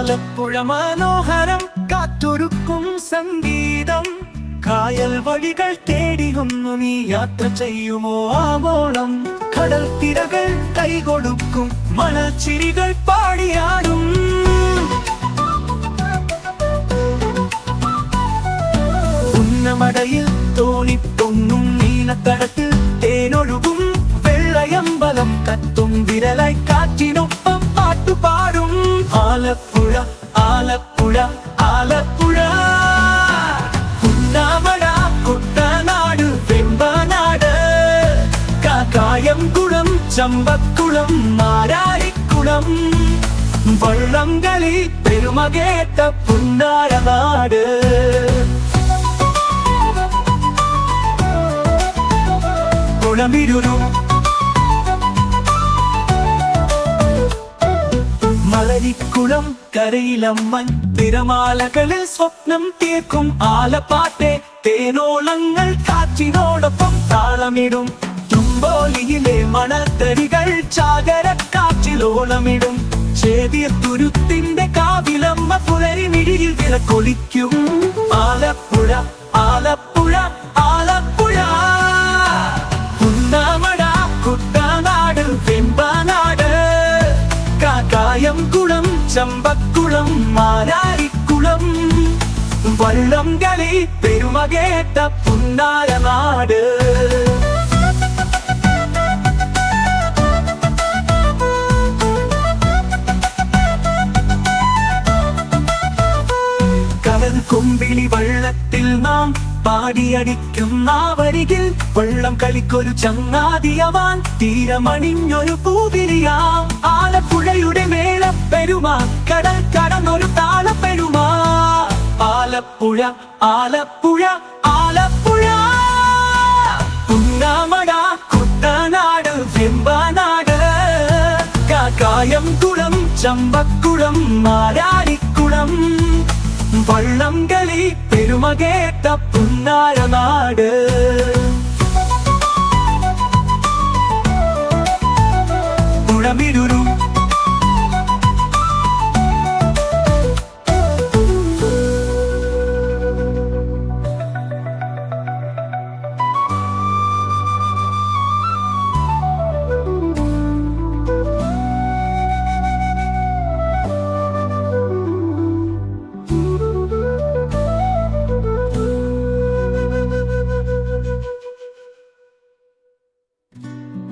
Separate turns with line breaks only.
ആലപ്പുഴ മനോഹരം കാറ്റൊരുക്കും സംഗീതം. കായൽ വഴികൾ തേടിയൊന്നു നീ യാത്ര ചെയ്യുമോ ആവോളം. കടൽ തിരകൾ കൈകൊടുക്കും മണച്ചിരികൾ പാടിയാടും. ഉന്നമടയിൽ തോണിപ്പൊങ്ങും നീലത്തടത്തിൽ ആലപ്പുഴ ആലപ്പുഴ ഉന്നാമട കുട്ടനാട് വെമ്പനാട് കാക്കായം കുളം ചമ്പക്കുളം മാരാരിക്കുളം വള്ളംകളി പെരുമകേട്ട പുന്നാരനാട് കുളമിരുരു മലരിക്കുളം കരയിലമ്മൻ തിരമാലകളിൽ സ്വപ്നം തീർക്കും ആലപ്പാട്ടെ തേനോളങ്ങൾ കാറ്റിനോടൊപ്പം താളമിടും. തുമ്പോലിയിലെ മണത്തരികൾ ചാകര കാറ്റിലോളമിടും ചേതിയ തുരുത്തിന്റെ കാവിലമ്മ പുലരി മിഴിയിൽ കൊളിക്കും ആലപ്പുഴ കാക്കായം കുളം ചമ്പക്കുളം മാരാരിക്കുളം. വള്ളം കളി പെരുമകേട്ട പുന്നാരനാട് കടൽ കൊമ്പിളി വള്ളത്തിൽ നാം പാടിയടിക്കും നാവരികിൽ. വെള്ളം കളിക്കൊരു ചങ്ങാതിയവാൻ തീരമണിഞ്ഞൊരു പൂതിരിയാം. ஆலப்புழா ஆலப்புழா ஆலப்புழா. புன்னாமடா குத்தநாடு வெம்பாநாடு. காக்காயம் குளம் சம்பக்குளம் மாராரிக்குளம். வள்ளங்களி பெருமகேத்த புன்னார நாடு புழமிடுரு